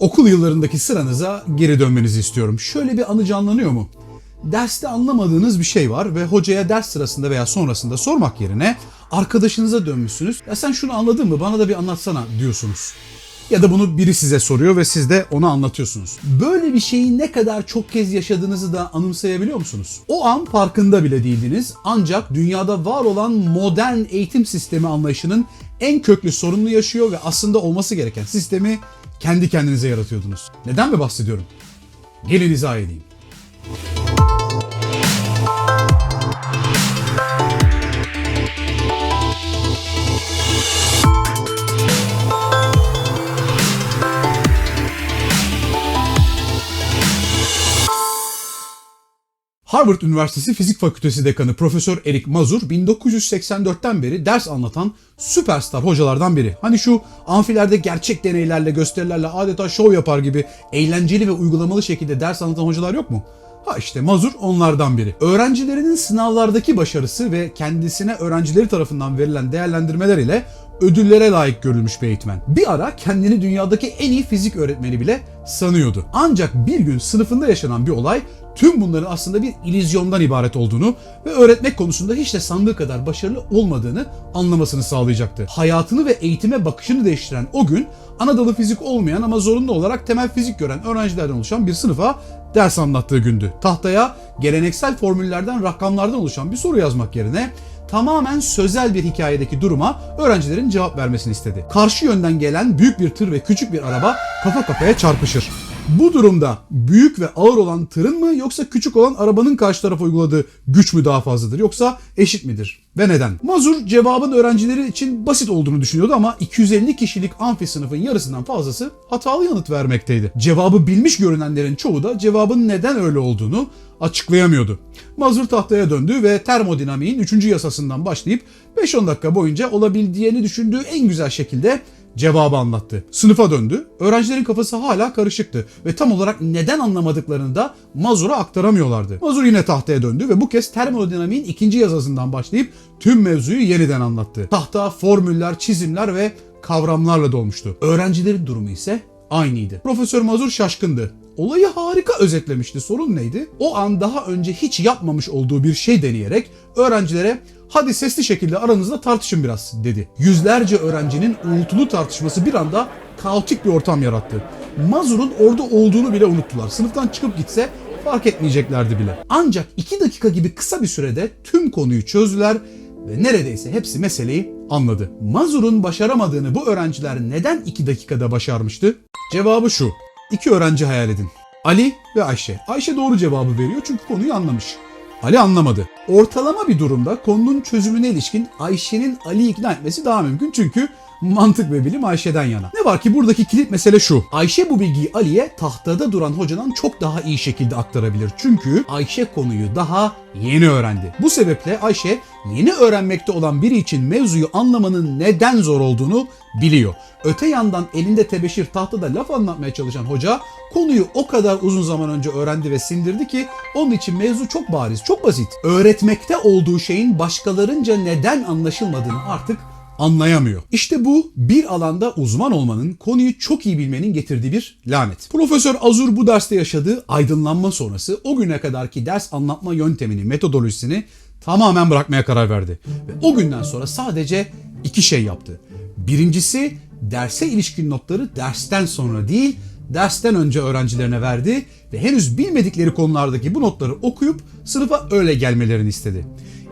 Okul yıllarındaki sıranıza geri dönmenizi istiyorum. Şöyle bir anı canlanıyor mu? Derste anlamadığınız bir şey var ve hocaya ders sırasında veya sonrasında sormak yerine arkadaşınıza dönmüşsünüz. Ya sen şunu anladın mı bana da bir anlatsana diyorsunuz. Ya da bunu biri size soruyor ve siz de ona anlatıyorsunuz. Böyle bir şeyi ne kadar çok kez yaşadığınızı da anımsayabiliyor musunuz? O an farkında bile değildiniz ancak dünyada var olan modern eğitim sistemi anlayışının en köklü sorununu yaşıyor ve aslında olması gereken sistemi kendi kendinize yaratıyordunuz. Neden mi bahsediyorum? Gelin izah edeyim. Harvard Üniversitesi Fizik Fakültesi Dekanı Profesör Eric Mazur 1984'ten beri ders anlatan süperstar hocalardan biri. Hani şu amfilerde gerçek deneylerle, gösterilerle adeta şov yapar gibi eğlenceli ve uygulamalı şekilde ders anlatan hocalar yok mu? Ha işte Mazur onlardan biri. Öğrencilerinin sınavlardaki başarısı ve kendisine öğrencileri tarafından verilen değerlendirmeler ile ödüllere layık görülmüş bir eğitmen. Bir ara kendini dünyadaki en iyi fizik öğretmeni bile sanıyordu. Ancak bir gün sınıfında yaşanan bir olay tüm bunların aslında bir illüzyondan ibaret olduğunu ve öğretmek konusunda hiç de sandığı kadar başarılı olmadığını anlamasını sağlayacaktı. Hayatını ve eğitime bakışını değiştiren o gün Anadolu fizik olmayan ama zorunlu olarak temel fizik gören öğrencilerden oluşan bir sınıfa ders anlattığı gündü. Tahtaya geleneksel formüllerden, rakamlardan oluşan bir soru yazmak yerine tamamen sözel bir hikayedeki duruma öğrencilerin cevap vermesini istedi. Karşı yönden gelen büyük bir tır ve küçük bir araba kafa kafaya çarpışır. Bu durumda büyük ve ağır olan tırın mı yoksa küçük olan arabanın karşı tarafa uyguladığı güç mü daha fazladır yoksa eşit midir? Ve neden? Mazur cevabın öğrencileri için basit olduğunu düşünüyordu ama 250 kişilik amfi sınıfın yarısından fazlası hatalı yanıt vermekteydi. Cevabı bilmiş görünenlerin çoğu da cevabın neden öyle olduğunu açıklayamıyordu. Mazur tahtaya döndü ve termodinamiğin 3. yasasından başlayıp 5-10 dakika boyunca olabildiğini düşündüğü en güzel şekilde cevabı anlattı. Sınıfa döndü. Öğrencilerin kafası hala karışıktı ve tam olarak neden anlamadıklarını da Mazur'a aktaramıyorlardı. Mazur yine tahtaya döndü ve bu kez termodinamiğin ikinci yazısından başlayıp tüm mevzuyu yeniden anlattı. Tahta formüller, çizimler ve kavramlarla dolmuştu. Öğrencilerin durumu ise aynıydı. Profesör Mazur şaşkındı. Olayı harika özetlemişti. Sorun neydi? O an daha önce hiç yapmamış olduğu bir şey deneyerek öğrencilere hadi sesli şekilde aranızda tartışın biraz dedi. Yüzlerce öğrencinin uğultulu tartışması bir anda kaotik bir ortam yarattı. Mazur'un orada olduğunu bile unuttular. Sınıftan çıkıp gitse fark etmeyeceklerdi bile. Ancak 2 dakika gibi kısa bir sürede tüm konuyu çözdüler ve neredeyse hepsi meseleyi anladı. Mazur'un başaramadığını bu öğrenciler neden 2 dakikada başarmıştı? Cevabı şu. İki öğrenci hayal edin. Ali ve Ayşe. Ayşe doğru cevabı veriyor çünkü konuyu anlamış. Ali anlamadı. Ortalama bir durumda konunun çözümüne ilişkin Ayşe'nin Ali'yi ikna etmesi daha mümkün çünkü mantık ve bilim Ayşe'den yana. Ne var ki buradaki kilit mesele şu. Ayşe bu bilgiyi Ali'ye tahtada duran hocadan çok daha iyi şekilde aktarabilir. Çünkü Ayşe konuyu daha yeni öğrendi. Bu sebeple Ayşe yeni öğrenmekte olan biri için mevzuyu anlamanın neden zor olduğunu biliyor. Öte yandan elinde tebeşir tahtada laf anlatmaya çalışan hoca konuyu o kadar uzun zaman önce öğrendi ve sindirdi ki onun için mevzu çok bariz, çok basit. Öğretmekte olduğu şeyin başkalarınca neden anlaşılmadığını artık anlayamıyor. İşte bu bir alanda uzman olmanın, konuyu çok iyi bilmenin getirdiği bir lanet. Profesör Azur bu derste yaşadığı aydınlanma sonrası o güne kadarki ders anlatma yöntemini, metodolojisini tamamen bırakmaya karar verdi. Ve o günden sonra sadece iki şey yaptı. Birincisi derse ilişkin notları dersten sonra değil, dersten önce öğrencilerine verdi ve henüz bilmedikleri konulardaki bu notları okuyup sınıfa öyle gelmelerini istedi.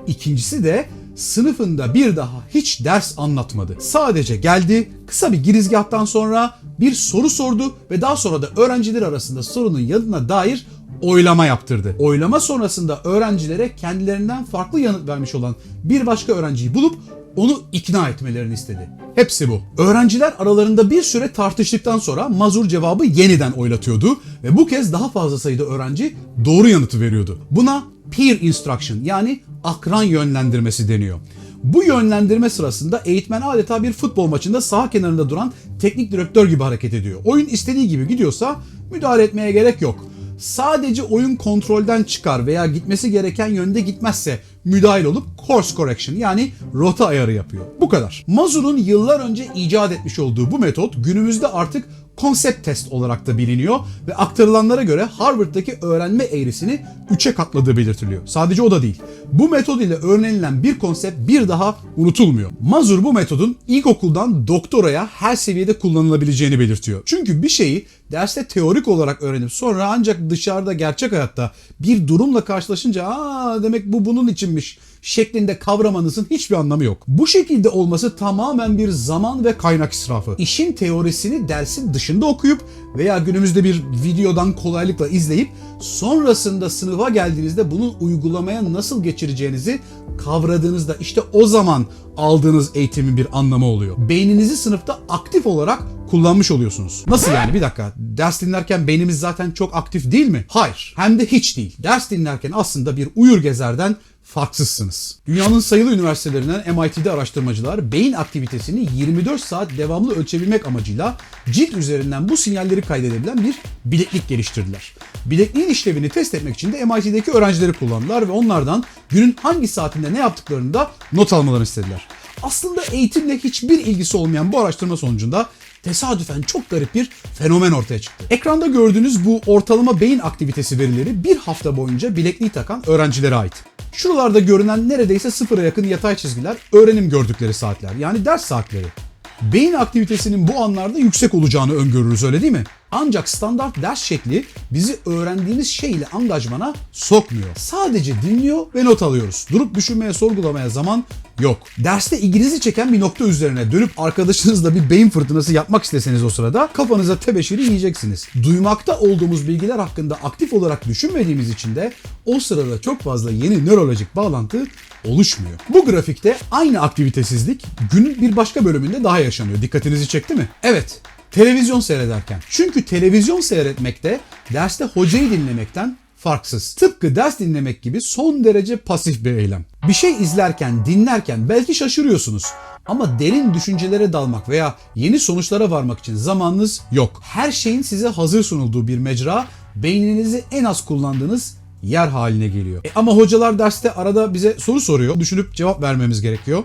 İkincisi de sınıfında bir daha hiç ders anlatmadı. Sadece geldi, kısa bir girizgahtan sonra bir soru sordu ve daha sonra da öğrenciler arasında sorunun yanına dair oylama yaptırdı. Oylama sonrasında öğrencilere kendilerinden farklı yanıt vermiş olan bir başka öğrenciyi bulup onu ikna etmelerini istedi. Hepsi bu. Öğrenciler aralarında bir süre tartıştıktan sonra Mazur cevabı yeniden oylatıyordu ve bu kez daha fazla sayıda öğrenci doğru yanıtı veriyordu. Buna peer instruction yani akran yönlendirmesi deniyor. Bu yönlendirme sırasında eğitmen adeta bir futbol maçında sağ kenarında duran teknik direktör gibi hareket ediyor. Oyun istediği gibi gidiyorsa müdahale etmeye gerek yok. Sadece oyun kontrolden çıkar veya gitmesi gereken yönde gitmezse müdahil olup course correction yani rota ayarı yapıyor. Bu kadar. Mazur'un yıllar önce icat etmiş olduğu bu metot günümüzde artık konsept test olarak da biliniyor ve aktarılanlara göre Harvard'daki öğrenme eğrisini 3'e katladığı belirtiliyor. Sadece o da değil. Bu metod ile öğrenilen bir konsept bir daha unutulmuyor. Mazur bu metodun ilkokuldan doktoraya her seviyede kullanılabileceğini belirtiyor. Çünkü bir şeyi derste teorik olarak öğrenip sonra ancak dışarıda gerçek hayatta bir durumla karşılaşınca aa demek bu bunun içinmiş şeklinde kavramanızın hiçbir anlamı yok. Bu şekilde olması tamamen bir zaman ve kaynak israfı. İşin teorisini dersin dışında okuyup veya günümüzde bir videodan kolaylıkla izleyip sonrasında sınıfa geldiğinizde bunun uygulamaya nasıl geçireceğinizi kavradığınızda işte o zaman aldığınız eğitimin bir anlamı oluyor. Beyninizi sınıfta aktif olarak kullanmış oluyorsunuz. Nasıl yani? Bir dakika. Ders dinlerken beynimiz zaten çok aktif değil mi? Hayır. Hem de hiç değil. Ders dinlerken aslında bir uyur gezerden farksızsınız. Dünyanın sayılı üniversitelerinden MIT'de araştırmacılar beyin aktivitesini 24 saat devamlı ölçebilmek amacıyla cilt üzerinden bu sinyalleri kaydedebilen bir bileklik geliştirdiler. Bilekliğin işlevini test etmek için de MIT'deki öğrencileri kullandılar ve onlardan günün hangi saatinde ne yaptıklarını da not almalarını istediler. Aslında eğitimle hiçbir ilgisi olmayan bu araştırma sonucunda tesadüfen çok garip bir fenomen ortaya çıktı. Ekranda gördüğünüz bu ortalama beyin aktivitesi verileri bir hafta boyunca bilekliği takan öğrencilere ait. Şuralarda görünen neredeyse sıfıra yakın yatay çizgiler öğrenim gördükleri saatler yani ders saatleri. Beyin aktivitesinin bu anlarda yüksek olacağını öngörürüz öyle değil mi? Ancak standart ders şekli bizi öğrendiğimiz şey ile angajmana sokmuyor. Sadece dinliyor ve not alıyoruz. Durup düşünmeye, sorgulamaya zaman yok. Derste ilginizi çeken bir nokta üzerine dönüp arkadaşınızla bir beyin fırtınası yapmak isteseniz o sırada kafanıza tebeşiri yiyeceksiniz. Duymakta olduğumuz bilgiler hakkında aktif olarak düşünmediğimiz için de o sırada çok fazla yeni nörolojik bağlantı oluşmuyor. Bu grafikte aynı aktivitesizlik günün bir başka bölümünde daha yaşanıyor. Dikkatinizi çekti mi? Evet, televizyon seyrederken. Çünkü televizyon seyretmekte derste hocayı dinlemekten farksız. Tıpkı ders dinlemek gibi son derece pasif bir eylem. Bir şey izlerken, dinlerken belki şaşırıyorsunuz. Ama derin düşüncelere dalmak veya yeni sonuçlara varmak için zamanınız yok. Her şeyin size hazır sunulduğu bir mecra, beyninizi en az kullandığınız yer haline geliyor. E ama hocalar derste arada bize soru soruyor. Düşünüp cevap vermemiz gerekiyor.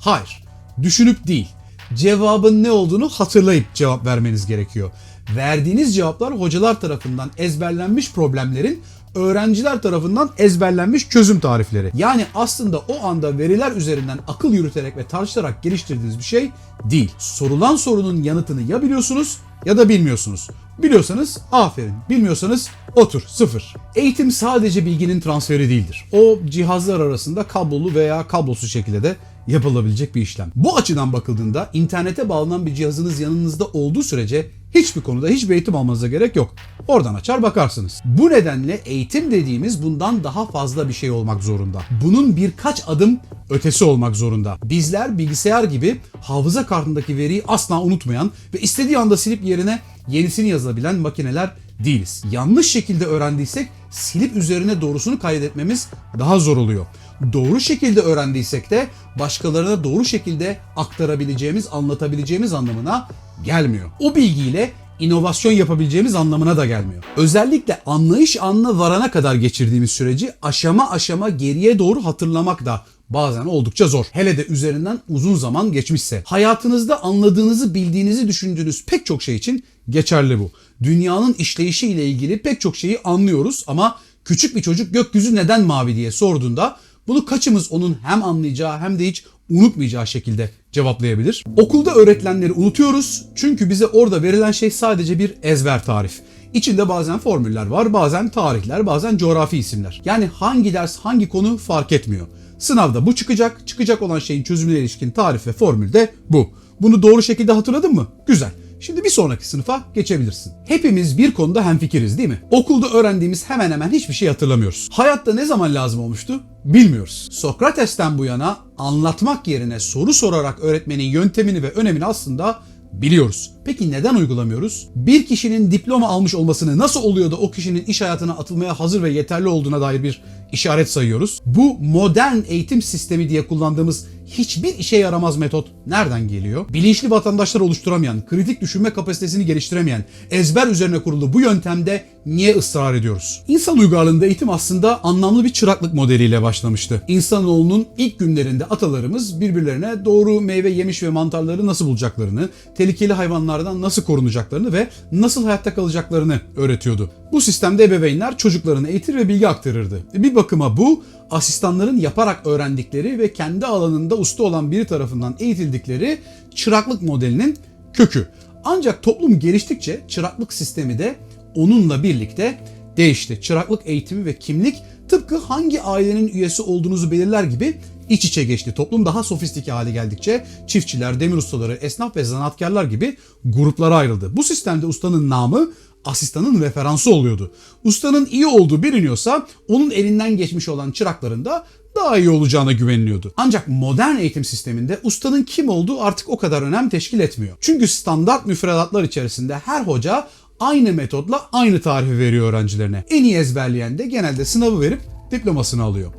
Hayır. Düşünüp değil. Cevabın ne olduğunu hatırlayıp cevap vermeniz gerekiyor. Verdiğiniz cevaplar hocalar tarafından ezberlenmiş problemlerin öğrenciler tarafından ezberlenmiş çözüm tarifleri. Yani aslında o anda veriler üzerinden akıl yürüterek ve tartışarak geliştirdiğiniz bir şey değil. Sorulan sorunun yanıtını ya biliyorsunuz ya da bilmiyorsunuz. Biliyorsanız aferin, bilmiyorsanız otur, sıfır. Eğitim sadece bilginin transferi değildir. O cihazlar arasında kablolu veya kablosuz şekilde de yapılabilecek bir işlem. Bu açıdan bakıldığında internete bağlanan bir cihazınız yanınızda olduğu sürece hiçbir konuda hiçbir eğitim almanıza gerek yok. Oradan açar bakarsınız. Bu nedenle eğitim dediğimiz bundan daha fazla bir şey olmak zorunda. Bunun birkaç adım ötesi olmak zorunda. Bizler bilgisayar gibi hafıza kartındaki veriyi asla unutmayan ve istediği anda silip yerine yenisini yazabilen makineler değiliz. Yanlış şekilde öğrendiysek silip üzerine doğrusunu kaydetmemiz daha zor oluyor. Doğru şekilde öğrendiysek de başkalarına doğru şekilde aktarabileceğimiz, anlatabileceğimiz anlamına gelmiyor. O bilgiyle inovasyon yapabileceğimiz anlamına da gelmiyor. Özellikle anlayış anına varana kadar geçirdiğimiz süreci aşama aşama geriye doğru hatırlamak da bazen oldukça zor. Hele de üzerinden uzun zaman geçmişse. Hayatınızda anladığınızı, bildiğinizi düşündüğünüz pek çok şey için geçerli bu. Dünyanın işleyişi ile ilgili pek çok şeyi anlıyoruz ama küçük bir çocuk gökyüzü neden mavi diye sorduğunda bunu kaçımız onun hem anlayacağı hem de hiç unutmayacağı şekilde cevaplayabilir. Okulda öğretilenleri unutuyoruz çünkü bize orada verilen şey sadece bir ezber tarif. İçinde bazen formüller var, bazen tarihler, bazen coğrafi isimler. Yani hangi ders, hangi konu fark etmiyor. Sınavda bu çıkacak, çıkacak olan şeyin çözümüne ilişkin tarif ve formül de bu. Bunu doğru şekilde hatırladın mı? Güzel. Şimdi bir sonraki sınıfa geçebilirsin. Hepimiz bir konuda hemfikiriz değil mi? Okulda öğrendiğimiz hemen hemen hiçbir şey hatırlamıyoruz. Hayatta ne zaman lazım olmuştu? Bilmiyoruz. Sokrates'ten bu yana anlatmak yerine soru sorarak öğretmenin yöntemini ve önemini aslında biliyoruz. Peki neden uygulamıyoruz? Bir kişinin diploma almış olmasını nasıl oluyor da o kişinin iş hayatına atılmaya hazır ve yeterli olduğuna dair bir işaret sayıyoruz. Bu modern eğitim sistemi diye kullandığımız hiçbir işe yaramaz metot nereden geliyor? Bilinçli vatandaşlar oluşturamayan, kritik düşünme kapasitesini geliştiremeyen, ezber üzerine kurulu bu yöntemde niye ısrar ediyoruz? İnsan uygarlığında eğitim aslında anlamlı bir çıraklık modeliyle başlamıştı. İnsanoğlunun ilk günlerinde atalarımız birbirlerine doğru meyve yemiş ve mantarları nasıl bulacaklarını, tehlikeli hayvanlardan nasıl korunacaklarını ve nasıl hayatta kalacaklarını öğretiyordu. Bu sistemde ebeveynler çocuklarını eğitir ve bilgi aktarırdı. Bir bakıma bu asistanların yaparak öğrendikleri ve kendi alanında usta olan biri tarafından eğitildikleri çıraklık modelinin kökü. Ancak toplum geliştikçe çıraklık sistemi de onunla birlikte değişti. Çıraklık eğitimi ve kimlik tıpkı hangi ailenin üyesi olduğunuzu belirler gibi iç içe geçti. Toplum daha sofistike hale geldikçe çiftçiler, demir ustaları, esnaf ve zanaatkarlar gibi gruplara ayrıldı. Bu sistemde ustanın namı asistanın referansı oluyordu. Ustanın iyi olduğu biliniyorsa onun elinden geçmiş olan çırakların da daha iyi olacağına güveniliyordu. Ancak modern eğitim sisteminde ustanın kim olduğu artık o kadar önem teşkil etmiyor. Çünkü standart müfredatlar içerisinde her hoca aynı metodla aynı tarifi veriyor öğrencilerine. En iyi ezberleyen de genelde sınavı verip diplomasını alıyor.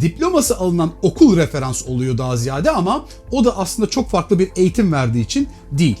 Diploması alınan okul referans oluyor daha ziyade ama o da aslında çok farklı bir eğitim verdiği için değil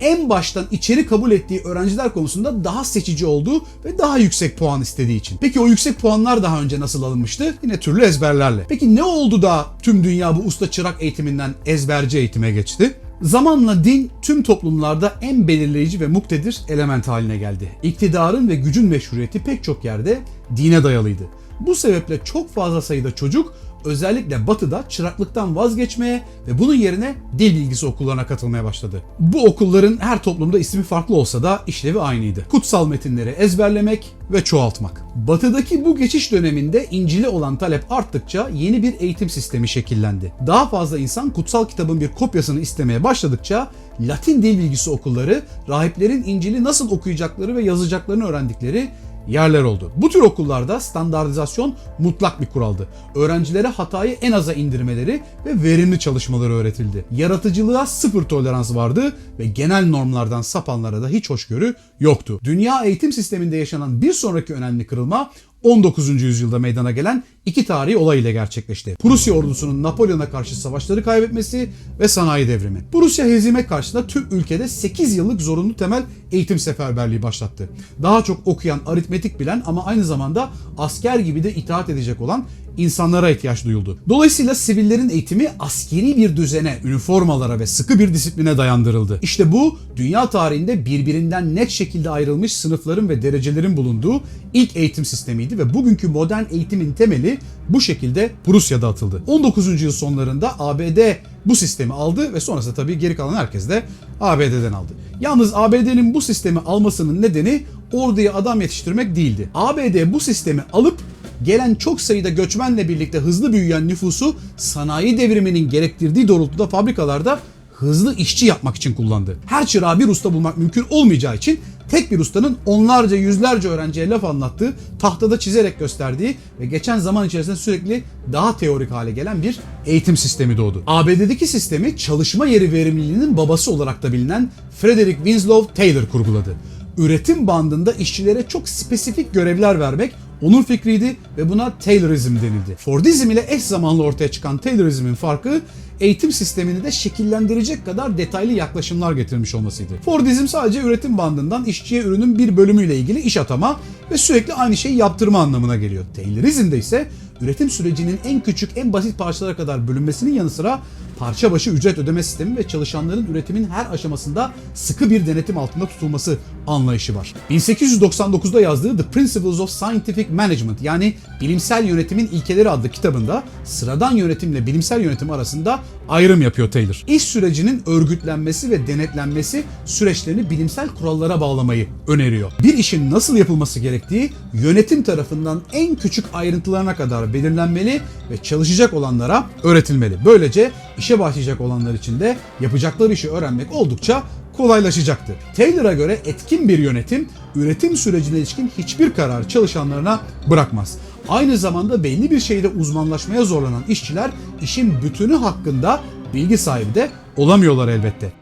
en baştan içeri kabul ettiği öğrenciler konusunda daha seçici olduğu ve daha yüksek puan istediği için. Peki o yüksek puanlar daha önce nasıl alınmıştı? Yine türlü ezberlerle. Peki ne oldu da tüm dünya bu usta çırak eğitiminden ezberci eğitime geçti? Zamanla din tüm toplumlarda en belirleyici ve muktedir element haline geldi. İktidarın ve gücün meşruiyeti pek çok yerde dine dayalıydı. Bu sebeple çok fazla sayıda çocuk özellikle batıda çıraklıktan vazgeçmeye ve bunun yerine dil bilgisi okullarına katılmaya başladı. Bu okulların her toplumda ismi farklı olsa da işlevi aynıydı. Kutsal metinleri ezberlemek ve çoğaltmak. Batıdaki bu geçiş döneminde İncil'e olan talep arttıkça yeni bir eğitim sistemi şekillendi. Daha fazla insan kutsal kitabın bir kopyasını istemeye başladıkça Latin dil bilgisi okulları rahiplerin İncil'i nasıl okuyacakları ve yazacaklarını öğrendikleri yerler oldu. Bu tür okullarda standartizasyon mutlak bir kuraldı. Öğrencilere hatayı en aza indirmeleri ve verimli çalışmaları öğretildi. Yaratıcılığa sıfır tolerans vardı ve genel normlardan sapanlara da hiç hoşgörü yoktu. Dünya eğitim sisteminde yaşanan bir sonraki önemli kırılma 19. yüzyılda meydana gelen iki tarihi olay ile gerçekleşti. Prusya ordusunun Napolyon'a karşı savaşları kaybetmesi ve sanayi devrimi. Prusya hezime karşısında tüm ülkede 8 yıllık zorunlu temel eğitim seferberliği başlattı. Daha çok okuyan, aritmetik bilen ama aynı zamanda asker gibi de itaat edecek olan insanlara ihtiyaç duyuldu. Dolayısıyla sivillerin eğitimi askeri bir düzene, üniformalara ve sıkı bir disipline dayandırıldı. İşte bu dünya tarihinde birbirinden net şekilde ayrılmış sınıfların ve derecelerin bulunduğu ilk eğitim sistemiydi ve bugünkü modern eğitimin temeli bu şekilde Prusya'da atıldı. 19. yüzyıl sonlarında ABD bu sistemi aldı ve sonrasında tabii geri kalan herkes de ABD'den aldı. Yalnız ABD'nin bu sistemi almasının nedeni orduya adam yetiştirmek değildi. ABD bu sistemi alıp gelen çok sayıda göçmenle birlikte hızlı büyüyen nüfusu sanayi devriminin gerektirdiği doğrultuda fabrikalarda hızlı işçi yapmak için kullandı. Her çırağı bir usta bulmak mümkün olmayacağı için tek bir ustanın onlarca yüzlerce öğrenciye laf anlattığı, tahtada çizerek gösterdiği ve geçen zaman içerisinde sürekli daha teorik hale gelen bir eğitim sistemi doğdu. ABD'deki sistemi çalışma yeri verimliliğinin babası olarak da bilinen Frederick Winslow Taylor kurguladı. Üretim bandında işçilere çok spesifik görevler vermek onun fikriydi ve buna Taylorizm denildi. Fordizm ile eş zamanlı ortaya çıkan Taylorizmin farkı eğitim sistemini de şekillendirecek kadar detaylı yaklaşımlar getirmiş olmasıydı. Fordizm sadece üretim bandından işçiye ürünün bir bölümüyle ilgili iş atama ve sürekli aynı şeyi yaptırma anlamına geliyor. Taylorizmde ise üretim sürecinin en küçük, en basit parçalara kadar bölünmesinin yanı sıra parça başı ücret ödeme sistemi ve çalışanların üretimin her aşamasında sıkı bir denetim altında tutulması anlayışı var. 1899'da yazdığı The Principles of Scientific Management yani Bilimsel Yönetimin İlkeleri adlı kitabında sıradan yönetimle bilimsel yönetim arasında ayrım yapıyor Taylor. İş sürecinin örgütlenmesi ve denetlenmesi süreçlerini bilimsel kurallara bağlamayı öneriyor. Bir işin nasıl yapılması gerektiği yönetim tarafından en küçük ayrıntılarına kadar belirlenmeli ve çalışacak olanlara öğretilmeli. Böylece işe başlayacak olanlar için de yapacakları işi öğrenmek oldukça kolaylaşacaktı. Taylor'a göre etkin bir yönetim üretim sürecine ilişkin hiçbir karar çalışanlarına bırakmaz. Aynı zamanda belli bir şeyde uzmanlaşmaya zorlanan işçiler işin bütünü hakkında bilgi sahibi de olamıyorlar elbette.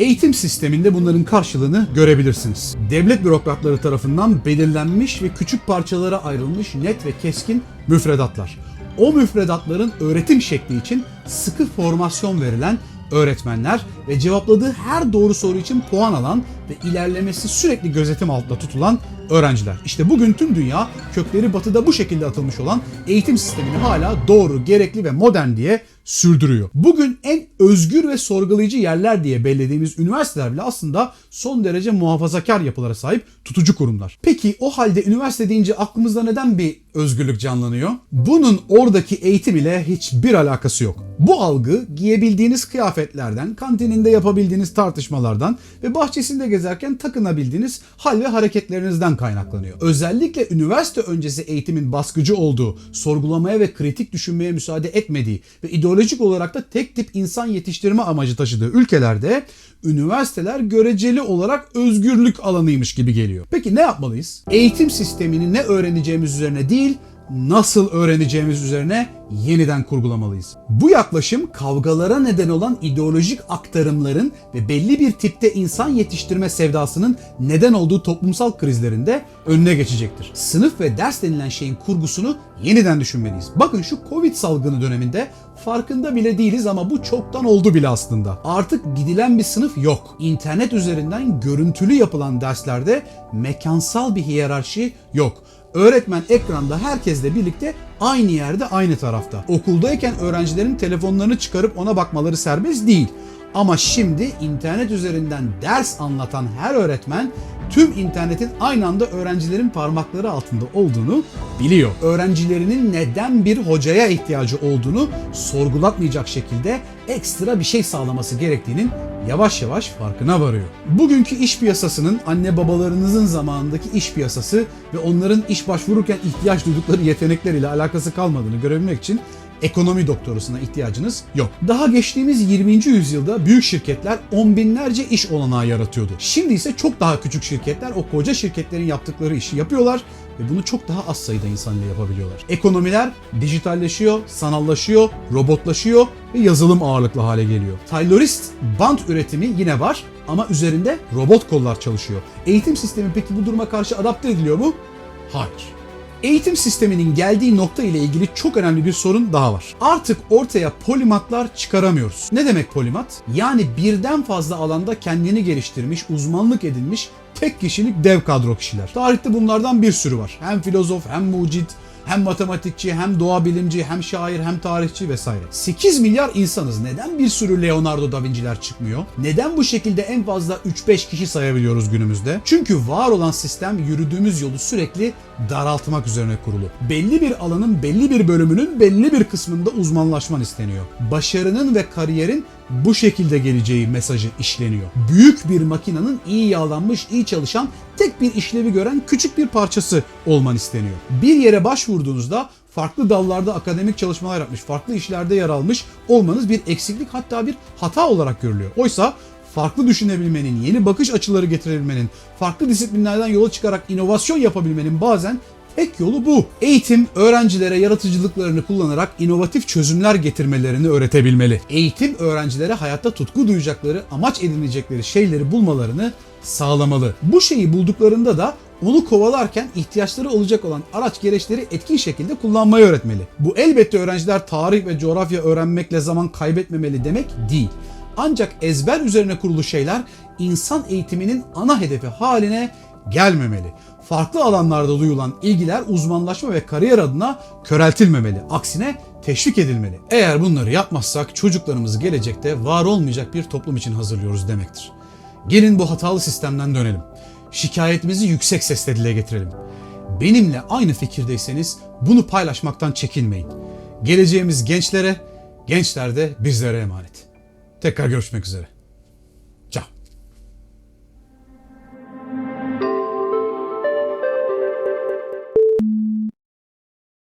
Eğitim sisteminde bunların karşılığını görebilirsiniz. Devlet bürokratları tarafından belirlenmiş ve küçük parçalara ayrılmış net ve keskin müfredatlar. O müfredatların öğretim şekli için sıkı formasyon verilen öğretmenler ve cevapladığı her doğru soru için puan alan ve ilerlemesi sürekli gözetim altında tutulan öğrenciler. İşte bugün tüm dünya kökleri batıda bu şekilde atılmış olan eğitim sistemini hala doğru, gerekli ve modern diye sürdürüyor. Bugün en özgür ve sorgulayıcı yerler diye bellediğimiz üniversiteler bile aslında son derece muhafazakar yapılara sahip tutucu kurumlar. Peki o halde üniversite deyince aklımızda neden bir özgürlük canlanıyor? Bunun oradaki eğitim ile hiçbir alakası yok. Bu algı giyebildiğiniz kıyafetlerden, kantininde yapabildiğiniz tartışmalardan ve bahçesinde gezerken takınabildiğiniz hal ve hareketlerinizden kaynaklanıyor. Özellikle üniversite öncesi eğitimin baskıcı olduğu, sorgulamaya ve kritik düşünmeye müsaade etmediği ve ideolojik olarak da tek tip insan yetiştirme amacı taşıdığı ülkelerde üniversiteler göreceli olarak özgürlük alanıymış gibi geliyor. Peki ne yapmalıyız? Eğitim sistemini ne öğreneceğimiz üzerine değil, nasıl öğreneceğimiz üzerine yeniden kurgulamalıyız. Bu yaklaşım kavgalara neden olan ideolojik aktarımların ve belli bir tipte insan yetiştirme sevdasının neden olduğu toplumsal krizlerinde önüne geçecektir. Sınıf ve ders denilen şeyin kurgusunu yeniden düşünmeliyiz. Bakın şu Covid salgını döneminde farkında bile değiliz ama bu çoktan oldu bile aslında. Artık gidilen bir sınıf yok. İnternet üzerinden görüntülü yapılan derslerde mekansal bir hiyerarşi yok. Öğretmen ekranda herkesle birlikte aynı yerde aynı tarafta. Okuldayken öğrencilerin telefonlarını çıkarıp ona bakmaları serbest değil. Ama şimdi internet üzerinden ders anlatan her öğretmen tüm internetin aynı anda öğrencilerin parmakları altında olduğunu biliyor. Öğrencilerinin neden bir hocaya ihtiyacı olduğunu sorgulatmayacak şekilde ekstra bir şey sağlaması gerektiğinin yavaş yavaş farkına varıyor. Bugünkü iş piyasasının anne babalarınızın zamanındaki iş piyasası ve onların iş başvururken ihtiyaç duydukları yetenekler ile alakası kalmadığını görebilmek için ekonomi doktorasına ihtiyacınız yok. Daha geçtiğimiz 20. yüzyılda büyük şirketler on binlerce iş olanağı yaratıyordu. Şimdi ise çok daha küçük şirketler o koca şirketlerin yaptıkları işi yapıyorlar ve bunu çok daha az sayıda insan ile yapabiliyorlar. Ekonomiler dijitalleşiyor, sanallaşıyor, robotlaşıyor ve yazılım ağırlıklı hale geliyor. Taylorist bant üretimi yine var ama üzerinde robot kollar çalışıyor. Eğitim sistemi peki bu duruma karşı adapte ediliyor mu? Hayır. Eğitim sisteminin geldiği nokta ile ilgili çok önemli bir sorun daha var. Artık ortaya polimatlar çıkaramıyoruz. Ne demek polimat? Yani birden fazla alanda kendini geliştirmiş, uzmanlık edinmiş tek kişilik dev kadro kişiler. Tarihte bunlardan bir sürü var. Hem filozof, hem mucit, hem matematikçi, hem doğa bilimci, hem şair, hem tarihçi vesaire. 8 milyar insanız. Neden bir sürü Leonardo da Vinci'ler çıkmıyor? Neden bu şekilde en fazla 3-5 kişi sayabiliyoruz günümüzde? Çünkü var olan sistem yürüdüğümüz yolu sürekli daraltmak üzerine kurulu. Belli bir alanın belli bir bölümünün belli bir kısmında uzmanlaşman isteniyor. Başarının ve kariyerin bu şekilde geleceği mesajı işleniyor. Büyük bir makinenin iyi yağlanmış, iyi çalışan, tek bir işlevi gören küçük bir parçası olman isteniyor. Bir yere başvurduğunuzda farklı dallarda akademik çalışmalar yapmış, farklı işlerde yer almış olmanız bir eksiklik hatta bir hata olarak görülüyor. Oysa farklı düşünebilmenin, yeni bakış açıları getirebilmenin, farklı disiplinlerden yola çıkarak inovasyon yapabilmenin bazen Tek yolu bu. Eğitim öğrencilere yaratıcılıklarını kullanarak inovatif çözümler getirmelerini öğretebilmeli. Eğitim öğrencilere hayatta tutku duyacakları, amaç edinecekleri şeyleri bulmalarını sağlamalı. Bu şeyi bulduklarında da onu kovalarken ihtiyaçları olacak olan araç gereçleri etkin şekilde kullanmayı öğretmeli. Bu elbette öğrenciler tarih ve coğrafya öğrenmekle zaman kaybetmemeli demek değil. Ancak ezber üzerine kurulu şeyler insan eğitiminin ana hedefi haline gelmemeli. Farklı alanlarda duyulan ilgiler uzmanlaşma ve kariyer adına köreltilmemeli. Aksine teşvik edilmeli. Eğer bunları yapmazsak çocuklarımızı gelecekte var olmayacak bir toplum için hazırlıyoruz demektir. Gelin bu hatalı sistemden dönelim. Şikayetimizi yüksek sesle dile getirelim. Benimle aynı fikirdeyseniz bunu paylaşmaktan çekinmeyin. Geleceğimiz gençlere, gençler de bizlere emanet. Tekrar görüşmek üzere.